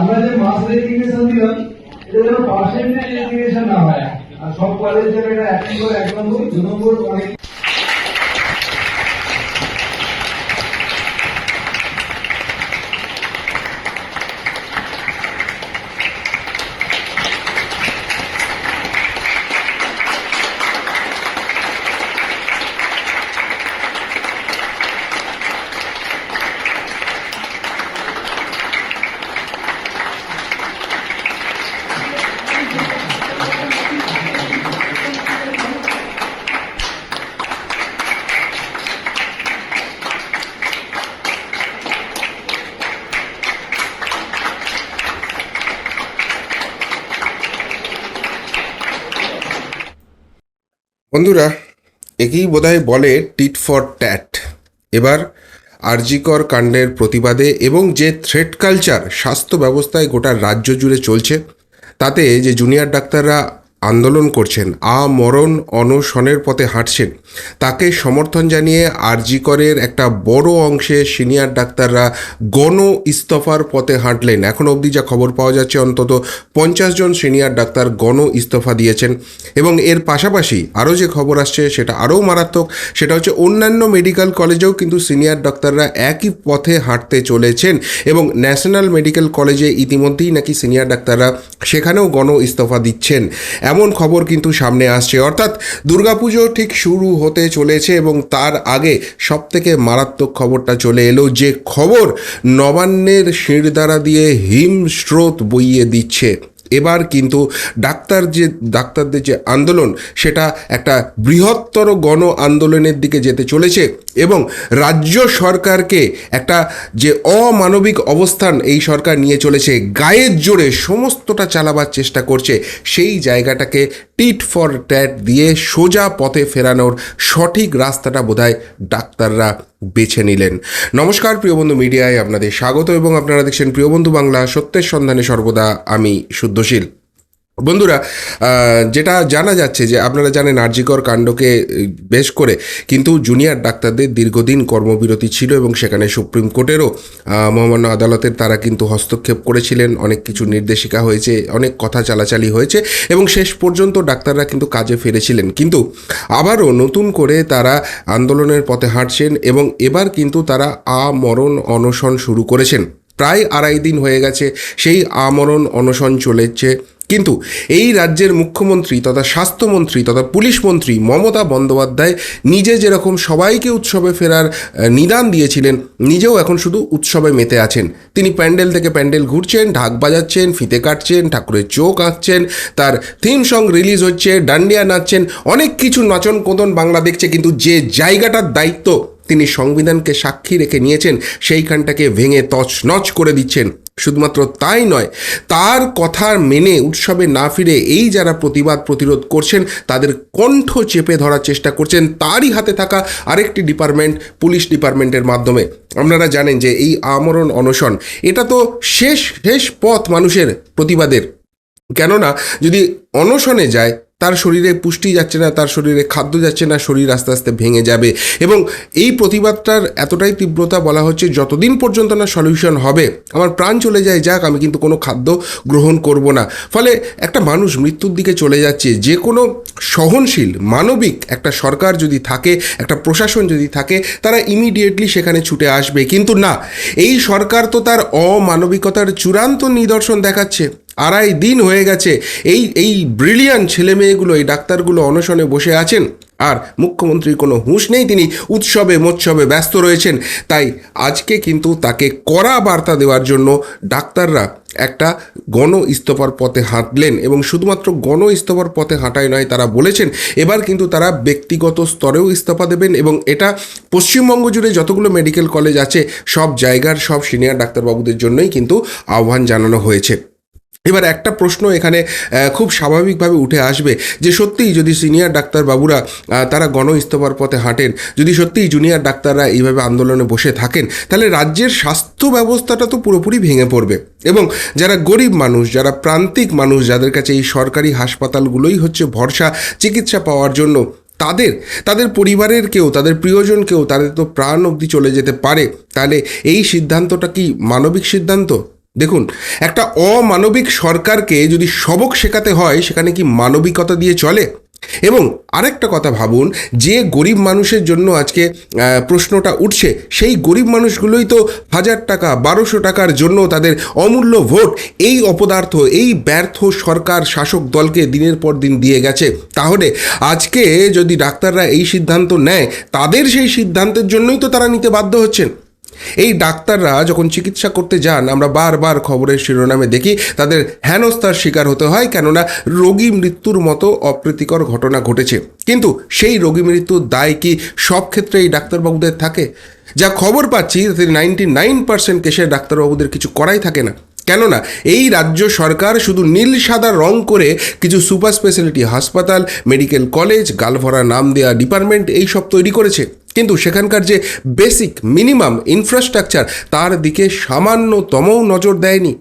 আমরা যে মাসের রেজিগনেশন দিলাম এটা যেন পার্সেন্টেজ না হয়। আর সব কলেজের এটা এক নম্বর এক নম্বর, দু নম্বর অনেক বন্ধুরা, একেই বোধহয় বলে টিট ফর ট্যাট এবার আরজিকর কাণ্ডের প্রতিবাদে এবং যে থ্রেট কালচার স্বাস্থ্য ব্যবস্থায় গোটা রাজ্য জুড়ে চলছে, তাতে যে জুনিয়র ডাক্তাররা আন্দোলন করছেন। আ মরণ অনশনের পথে হাঁটছেন। তাকে সমর্থন জানিয়ে আরজিকরের একটা বড় অংশে সিনিয়র ডাক্তাররা গণ ইস্তফার পথে হাঁটলেন। এখন অবধি যা খবর পাওয়া যাচ্ছে, অন্তত পঞ্চাশ জন সিনিয়র ডাক্তার গণ ইস্তফা দিয়েছেন। এবং এর পাশাপাশি আরও যে খবর আসছে, সেটা আরও মারাত্মক, সেটা হচ্ছে অন্যান্য মেডিকেল কলেজেও কিন্তু সিনিয়র ডাক্তাররা একই পথে হাঁটতে চলেছেন। এবং ন্যাশনাল মেডিকেল কলেজে ইতিমধ্যেই নাকি সিনিয়র ডাক্তাররা সেখানেও গণ ইস্তফা দিচ্ছেন। এমন খবর কিন্তু সামনে আসছে। অর্থাৎ দুর্গাপুজো ঠিক শুরু হতে চলেছে এবং তার আগে সবথেকে মারাত্মক খবরটা চলে এলো যে খবর নবান্নের শিরদাঁড়া দিয়ে হিম স্রোত বইয়ে দিচ্ছে। এবার কিন্তু ডাক্তার যে, ডাক্তারদের যে আন্দোলন, সেটা একটা বৃহত্তর গণ আন্দোলনের দিকে যেতে চলেছে। এবং রাজ্য সরকারকে একটা যে অমানবিক অবস্থান এই সরকার নিয়ে চলেছে, গায়ের জোরে সমস্তটা চালাবার চেষ্টা করছে, সেই জায়গাটাকে টিট ফর ট্যাট দিয়ে সোজা পথে ফেরানোর সঠিক রাস্তাটা বোধহয় ডাক্তাররা বেছে নিলেন। নমস্কার, প্রিয় বন্ধু মিডিয়ায় আপনাদের স্বাগত এবং আপনারা দেখছেন প্রিয় বন্ধু বাংলা সত্যের সন্ধানে সর্বদা আমি শুদ্ধশীল। বন্ধুরা যেটা জানা যাচ্ছে যে আপনারা জানেন আর্যিকর কাণ্ডকে বেশ করে কিন্তু জুনিয়র ডাক্তারদের দীর্ঘদিন কর্মবিরতি ছিল এবং সেখানে সুপ্রিম কোর্টেরও মহামান্য আদালতের তারা কিন্তু হস্তক্ষেপ করেছিলেন। অনেক কিছু নির্দেশিকা হয়েছে, অনেক কথা চালাচালি হয়েছে এবং শেষ পর্যন্ত ডাক্তাররা কিন্তু কাজে ফিরেছিলেন। কিন্তু আবারও নতুন করে তারা আন্দোলনের পথে হাঁটছেন এবং এবার কিন্তু তারা আমরণ অনশন শুরু করেছেন। প্রায় আড়াই দিন হয়ে গেছে, সেই আমরণ অনশন চলেছে। কিন্তু এই রাজ্যের মুখ্যমন্ত্রী তথা স্বাস্থ্যমন্ত্রী তথা পুলিশ মন্ত্রী মমতা বন্দ্যোপাধ্যায় নিজে যেরকম সবাইকে উৎসবে ফেরার নিদান দিয়েছিলেন, নিজেও এখন শুধু উৎসবে মেতে আছেন। তিনি প্যান্ডেল থেকে প্যান্ডেল ঘুরছেন, ঢাক বাজাচ্ছেন, ফিতে কাটছেন, ঠাকুরের চোখ আঁকছেন, তার থিম সং রিলিজ হচ্ছে, ডান্ডিয়া নাচছেন, অনেক কিছু নাচন কোদন বাংলা দেখছে, কিন্তু যে জায়গাটার দায়িত্ব তিনি সংবিধানকে সাক্ষী রেখে নিয়েছেন সেইখানটাকে ভেঙে তছনছ করে দিচ্ছেন। শুধুমাত্র তাই নয়, তার কথা মেনে উৎসবে না ফিরে এই যারা প্রতিবাদ প্রতিরোধ করছেন, তাদের কণ্ঠ চেপে ধরার চেষ্টা করছেন তারই হাতে থাকা আরেকটি ডিপার্টমেন্ট, পুলিশ ডিপার্টমেন্টের মাধ্যমে। আপনারা জানেন যে এই আমরণ অনশন, এটা তো শেষ শেষ পথ মানুষের প্রতিবাদের। কেননা, যদি অনশনে যায় তার শরীরে পুষ্টি যাচ্ছে না, তার শরীরে খাদ্য যাচ্ছে না, শরীর আস্তে আস্তে ভেঙে যাবে। এবং এই প্রতিবাদটার এতটাই তীব্রতা বলা হচ্ছে, যতদিন পর্যন্ত না সলিউশন হবে, আমার প্রাণ চলে যায়, যাক, আমি কিন্তু কোনো খাদ্য গ্রহণ করব না। ফলে একটা মানুষ মৃত্যুর দিকে চলে যাচ্ছে, যে কোনো সহনশীল, মানবিক একটা সরকার যদি থাকে, একটা প্রশাসন যদি থাকে, তারা ইমিডিয়েটলি সেখানে ছুটে আসবে। কিন্তু না, এই সরকার তো তার অমানবিকতার চূড়ান্ত নিদর্শন দেখাচ্ছে। আড়াই দিন হয়ে গেছে। এই এই ব্রিলিয়ান ছেলে মেয়েগুলো এই ডাক্তারগুলো অনশনে বসে আছেন। আর মুখ্যমন্ত্রীর কোনো হুঁশ নেই, তিনি উৎসবে, মোৎসবে ব্যস্ত রয়েছেন। তাই আজকে কিন্তু তাকে কড়া বার্তা দেওয়ার জন্য ডাক্তাররা একটা গণ ইস্তফার পথে হাঁটলেন এবং শুধুমাত্র গণ ইস্তফার পথে হাঁটাই নয়, তারা বলেছেন, এবার কিন্তু তারা ব্যক্তিগত স্তরেও ইস্তফা দেবেন এবং এটা পশ্চিমবঙ্গ জুড়ে যতগুলো মেডিকেল কলেজ আছে, সব জায়গার সব সিনিয়র ডাক্তারবাবুদের জন্যই কিন্তু আহ্বান জানানো হয়েছে। এবার একটা প্রশ্ন এখানে খুব স্বাভাবিকভাবে উঠে আসবে যে সত্যিই যদি সিনিয়র ডাক্তারবাবুরা তারা গণ ইস্তফার পথে হাঁটেন, যদি সত্যিই জুনিয়র ডাক্তাররা এইভাবে আন্দোলনে বসে থাকেন, তাহলে রাজ্যের স্বাস্থ্য ব্যবস্থাটা তো পুরোপুরি ভেঙে পড়বে। এবং যারা গরিব মানুষ, যারা প্রান্তিক মানুষ, যাদের কাছে এই সরকারি হাসপাতালগুলোই হচ্ছে ভরসা, চিকিৎসা পাওয়ার জন্য, তাদের তাদের পরিবারের কেউ, তাদের প্রিয়জন কেউ, তাদের তো প্রাণ অবধি চলে যেতে পারে, তাহলে এই সিদ্ধান্তটা কি মানবিক সিদ্ধান্ত? দেখুন, একটা অমানবিক সরকারকে যদি সবক শেখাতে হয়, সেখানে কি মানবিকতা দিয়ে চলে? এবং আরেকটা কথা ভাবুন, যে গরিব মানুষের জন্য আজকে প্রশ্নটা উঠছে, সেই গরিব মানুষগুলোই তো হাজার টাকা, বারোশো টাকার জন্য তাদের অমূল্য ভোট, এই অপদার্থ, এই ব্যর্থ সরকার শাসক দলকে দিনের পর দিন দিয়ে গেছে। তাহলে আজকে যদি ডাক্তাররা এই সিদ্ধান্ত নেয়, তাদের সেই সিদ্ধান্তের জন্যই তো তারা নিতে বাধ্য হচ্ছেন। এই ডাক্তাররা যখন চিকিৎসা করতে যান, আমরা বারবার খবরের শিরোনামে দেখি, তাদের হেনস্থার শিকার হতে হয়, কেননা রোগী মৃত্যুর মতো অপ্রীতিকর ঘটনা ঘটেছে। কিন্তু সেই রোগী মৃত্যুর দায় কি সব ক্ষেত্রে এই ডাক্তারবাবুদের থাকে? যা খবর পাচ্ছি, তাতে নাইনটি নাইন পার্সেন্ট কেসে ডাক্তারবাবুদের কিছু করাই থাকে না। কেননা এই রাজ্য সরকার শুধু নীল সাদা রং করে কিছু সুপার স্পেশালিটি হাসপাতাল, মেডিকেল কলেজ, গালভরা নাম দেওয়া ডিপার্টমেন্ট এই সব তৈরি করেছে। কিন্তু সেখানকার যে বেসিক মিনিমাম ইনফ্রাস্ট্রাকচার তার দিকে সামান্যতমও নজর দেয়নি।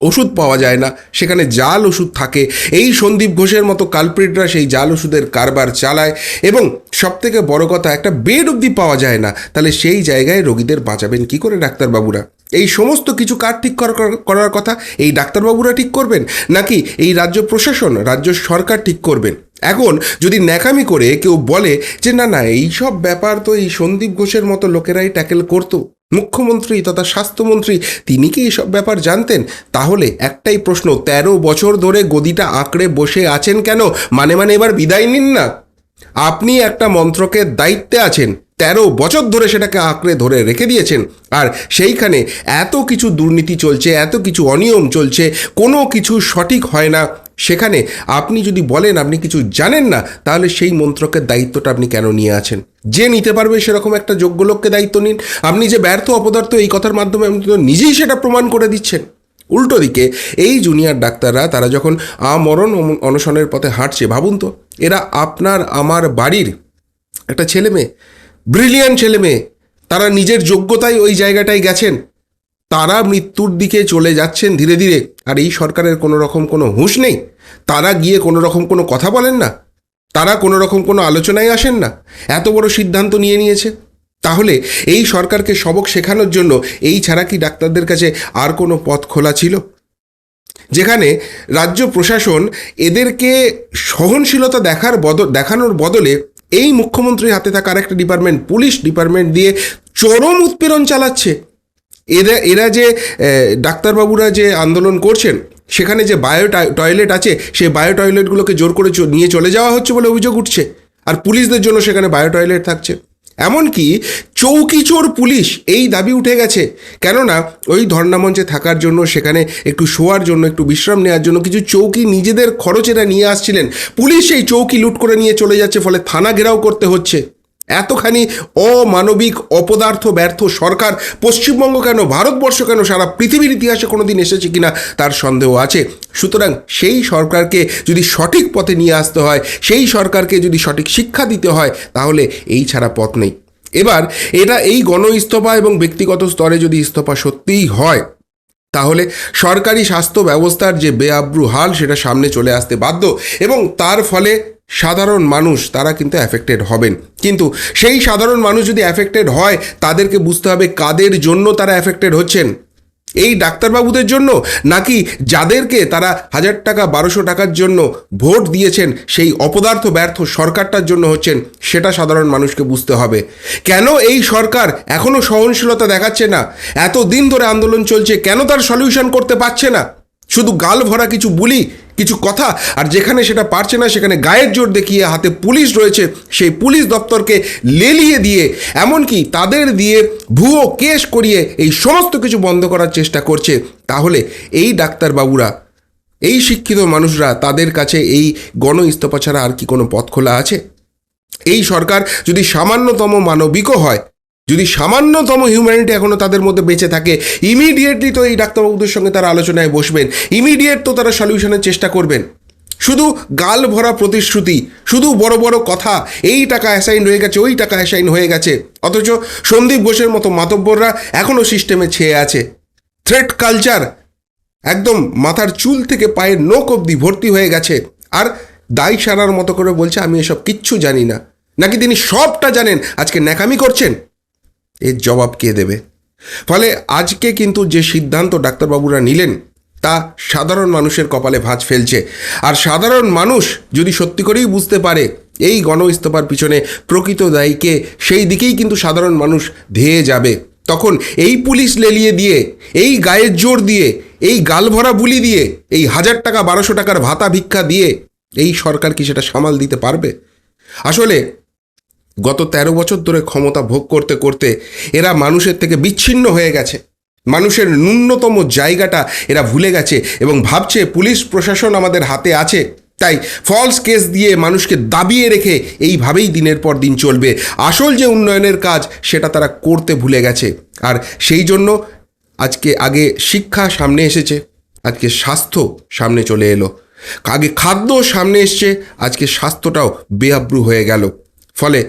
ওষুধ পাওয়া যায় না, সেখানে জাল ওষুধ থাকে। এই সন্দীপ ঘোষের মতো কালপ্রিটরা সেই জাল ওষুধের কারবার চালায় এবং সবথেকে বড় কথা, একটা বেড অবধি পাওয়া যায় না। তাহলে সেই জায়গায় রোগীদের বাঁচাবেন কি করে ডাক্তারবাবুরা? এই সমস্ত কিছু কার ঠিক করা- করা- করার কথা? এই ডাক্তারবাবুরা ঠিক করবেন? নাকি এই রাজ্য প্রশাসন, রাজ্য সরকার ঠিক করবেন? এখন যদি ন্যাকামি করে কেউ বলে যে, না না এই সব ব্যাপার তো এই সন্দীপ ঘোষের মতো লোকেরাই ট্যাকেল করতো। মুখ্যমন্ত্রী তথা স্বাস্থ্যমন্ত্রী তিনি কি এইসব ব্যাপার জানতেন? তাহলে একটাই প্রশ্ন, তেরো বছর ধরে গদিটা আঁকড়ে বসে আছেন কেন? মানে মানে এবার বিদায় নিন না। আপনি একটা মন্ত্রকে দায়িত্বে আছেন, তেরো বছর ধরে সেটাকে আঁকড়ে ধরে রেখে দিয়েছেন, আর সেইখানে এত কিছু দুর্নীতি চলছে, এত কিছু অনিয়ম চলছে, কোনো কিছু সঠিক হয় না। সেখানে আপনি যদি বলেন, আপনি কিছু জানেন না, তাহলে সেই মন্ত্রকের দায়িত্বটা আপনি কেন নিয়ে আছেন? যে নিতে পারবে সেরকম একটা যোগ্য লোককে দায়িত্ব নিন। আপনি যে ব্যর্থ অপদার্থ এই কথার মাধ্যমে আপনি তো নিজেই সেটা প্রমাণ করে দিচ্ছেন। উল্টো দিকে, এই জুনিয়র ডাক্তাররা, তারা যখন আমরণ অনশনের পথে হাঁটছে, ভাবুন তো, এরা আপনার, আমার বাড়ির একটা ছেলে মেয়ে ব্রিলিয়ান্ট ছেলে মেয়ে তারা নিজের যোগ্যতায় ওই জায়গাটায় গেছেন। তারা মৃত্যুর দিকে চলে যাচ্ছেন ধীরে ধীরে। আর এই সরকারের কোনো রকম কোনো হুঁশ নেই। তারা গিয়ে কোনো রকম কোনো কথা বলেন না। তারা কোনো রকম কোনো আলোচনায় আসেন না। এত বড় সিদ্ধান্ত নিয়ে নিয়েছে। তাহলে এই সরকারকে সবক শেখানোর জন্য এই ছাড়া কি ডাক্তারদের কাছে আর কোনো পথ খোলা ছিল? যেখানে রাজ্য প্রশাসন এদেরকে সহনশীলতা দেখার বদ, দেখানোর বদলে এই মুখ্যমন্ত্রীর হাতে থাকা আরেকটা ডিপার্টমেন্ট, পুলিশ ডিপার্টমেন্ট দিয়ে চরম উৎপীড়ন চালাচ্ছে। এরা এরা যে ডাক্তারবাবুরা যে আন্দোলন করছেন, সেখানে যে বায়ো টয়লেট আছে, সেই বায়ো টয়লেটগুলোকে জোর করে নিয়ে চলে যাওয়া হচ্ছে বলে অভিযোগ উঠছে। আর পুলিশদের জন্য সেখানে বায়ো টয়লেট থাকছে। এমনকি চৌকি চোর পুলিশ এই দাবি উঠে গেছে। কেননা, ওই ধর্নামঞ্চে থাকার জন্য, সেখানে একটু শোয়ার জন্য, একটু বিশ্রাম নেওয়ার জন্য কিছু চৌকি নিজেদের খরচেরা নিয়ে আসছিলেন। পুলিশ সেই চৌকি লুট করে নিয়ে চলে যাচ্ছে, ফলে থানা ঘেরাও করতে হচ্ছে। এতখানি অমানবিক, অপদার্থ, ব্যর্থ সরকার পশ্চিমবঙ্গ কেন, ভারতবর্ষ কেন, সারা পৃথিবীর ইতিহাসে কোনোদিন এসেছে কিনা তার সন্দেহ আছে। সুতরাং সেই সরকারকে যদি সঠিক পথে নিয়ে আসতে হয়, সেই সরকারকে যদি সঠিক শিক্ষা দিতে হয়, তাহলে এই ছাড়া পথ নেই। এবার এটা এই গণ ইস্তফা এবং ব্যক্তিগত স্তরে যদি ইস্তফা সত্যিই হয়, তাহলে সরকারি স্বাস্থ্য ব্যবস্থার যে বেআব্রু হাল, সেটা সামনে চলে আসতে বাধ্য এবং তার ফলে সাধারণ মানুষ তারা কিন্তু অ্যাফেক্টেড হবেন। কিন্তু সেই সাধারণ মানুষ যদি অ্যাফেক্টেড হয়, তাদেরকে বুঝতে হবে কাদের জন্য তারা অ্যাফেক্টেড হচ্ছেন। এই ডাক্তারবাবুদের জন্য নাকি যাদেরকে তারা হাজার টাকা, বারোশো টাকার জন্য ভোট দিয়েছেন, সেই অপদার্থ, ব্যর্থ সরকারটার জন্য হচ্ছেন, সেটা সাধারণ মানুষকে বুঝতে হবে। কেন এই সরকার এখনও সহনশীলতা দেখাচ্ছে না? এত দিন ধরে আন্দোলন চলছে, কেন তার সলিউশন করতে পারছে না? শুধু গাল ভরা কিছু বুলি কিছু কথা। আর যেখানে সেটা পারছে না, সেখানে গায়ের জোর দেখিয়ে হাতে পুলিশ রয়েছে, সেই পুলিশ দপ্তরকে লেলিয়ে দিয়ে, এমনকি তাদের দিয়ে ভুয়ো কেস করিয়ে এই সমস্ত কিছু বন্ধ করার চেষ্টা করছে। তাহলে এই ডাক্তারবাবুরা, এই শিক্ষিত মানুষরা, তাদের কাছে এই গণ ইস্তফা ছাড়া আর কি কোনো পথ খোলা আছে? এই সরকার যদি সামান্যতম মানবিকও হয় যদি সামান্যতম হিউম্যানিটি এখনও তাদের মধ্যে বেঁচে থাকে ইমিডিয়েটলি তো এই ডাক্তারবাবুদের সঙ্গে তারা আলোচনায় বসবেন ইমিডিয়েট তো তারা সলিউশনের চেষ্টা করবেন। শুধু গাল ভরা প্রতিশ্রুতি, শুধু বড় বড় কথা, এই টাকা অ্যাসাইন হয়ে গেছে, ওই টাকা অ্যাসাইন হয়ে গেছে। অথচ সন্দীপ ঘোষের মতো মাতব্বররা এখনও সিস্টেমে ছেয়ে আছে। থ্রেট কালচার একদম মাথার চুল থেকে পায়ের নোক অব্দি ভর্তি হয়ে গেছে। আর দায় সারার মতো করে বলছে, আমি এসব কিচ্ছু জানি না। নাকি তিনি সবটা জানেন? আজকে ন্যাকামি করছেন? এর জবাব কে দেবে? ফলে আজকে কিন্তু যে সিদ্ধান্ত ডাক্তারবাবুরা নিলেন, তা সাধারণ মানুষের কপালে ভাঁজ ফেলছে। আর সাধারণ মানুষ যদি সত্যি করেই বুঝতে পারে এই গণ ইস্তফার পিছনে প্রকৃত দায়ীকে সেই দিকেই কিন্তু সাধারণ মানুষ ধেয়ে যাবে। তখন এই পুলিশ লেলিয়ে দিয়ে, এই গায়ের জোর দিয়ে, এই গালভরা বুলি দিয়ে, এই হাজার টাকা, বারোশো টাকার ভাতা ভিক্ষা দিয়ে, এই সরকার কি সেটা সামাল দিতে পারবে? আসলে গত ১৩ বছর ধরে ক্ষমতা ভোগ করতে করতে এরা মানুষের থেকে বিচ্ছিন্ন হয়ে গেছে। মানুষের ন্যূনতম জায়গাটা এরা ভুলে গেছে এবং ভাবছে পুলিশ প্রশাসন আমাদের হাতে আছে। তাই ফলস কেস দিয়ে মানুষকে দাবিয়ে রেখে এইভাবেই দিনের পর দিন চলবে। আসল যে উন্নয়নের কাজ, সেটা তারা করতে ভুলে গেছে। আর সেই জন্য আজকে আগে শিক্ষা সামনে এসেছে, আজকে স্বাস্থ্য সামনে চলে এলো। আগে খাদ্য সামনে এসছে, আজকে স্বাস্থ্যটাও বেআব্রু হয়ে গেল। ফলে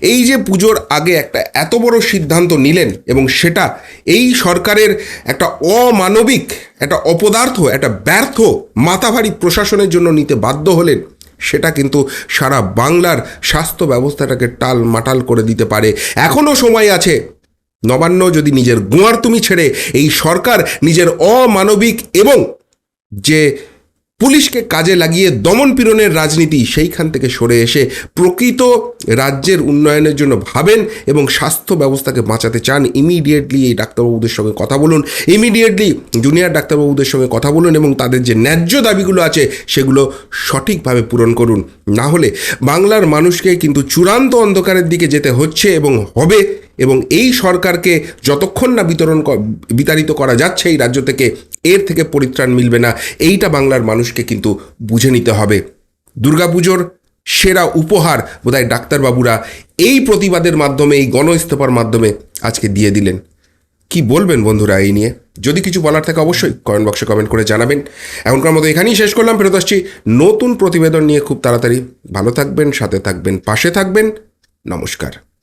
এই যে পুজোর আগে একটা এত বড় সিদ্ধান্ত নিলেন এবং সেটা এই সরকারের একটা অমানবিক, একটা অপদার্থ, একটা ব্যর্থ মাথাভারী প্রশাসনের জন্য নিতে বাধ্য হলেন, সেটা কিন্তু সারা বাংলার স্বাস্থ্য ব্যবস্থাটাকে টাল মাটাল করে দিতে পারে। এখনও সময় আছে। নবান্ন যদি নিজের গোয়ার তুমি ছেড়ে এই সরকার নিজের অমানবিক এবং যে পুলিশকে কাজে লাগিয়ে দমন পীড়নের রাজনীতি সেইখান থেকে সরে এসে প্রকৃত রাজ্যের উন্নয়নের জন্য ভাবেন এবং স্বাস্থ্য ব্যবস্থাকে বাঁচাতে চান। ইমিডিয়েটলি এই ডাক্তারবাবুদের সঙ্গে কথা বলুন। ইমিডিয়েটলি জুনিয়র ডাক্তারবাবুদের সঙ্গে কথা বলুন এবং তাদের যে ন্যায্য দাবিগুলো আছে সেগুলো সঠিকভাবে পূরণ করুন। না হলে বাংলার মানুষকে কিন্তু চূড়ান্ত অন্ধকারের দিকে যেতে হচ্ছে এবং হবে এবং এই সরকারকে যতক্ষণ না বিতরণ বিতাড়িত করা যাচ্ছে এই রাজ্য থেকে এর থেকে পরিত্রাণ মিলবে না। এইটা বাংলার মানুষকে কিন্তু বুঝে নিতে হবে। দুর্গাপুজোর সেরা উপহার বোধহয় ডাক্তারবাবুরা এই প্রতিবাদের মাধ্যমে, এই গণ ইস্তফার মাধ্যমে আজকে দিয়ে দিলেন। কি বলবেন বন্ধুরা এই নিয়ে? যদি কিছু বলার থাকে অবশ্যই কমেন্ট বক্সে কমেন্ট করে জানাবেন। এখনকার মতো এখানেই শেষ করলাম, ফেরত আসছি নতুন প্রতিবেদন নিয়ে খুব তাড়াতাড়ি। ভালো থাকবেন, সাথে থাকবেন, পাশে থাকবেন। নমস্কার।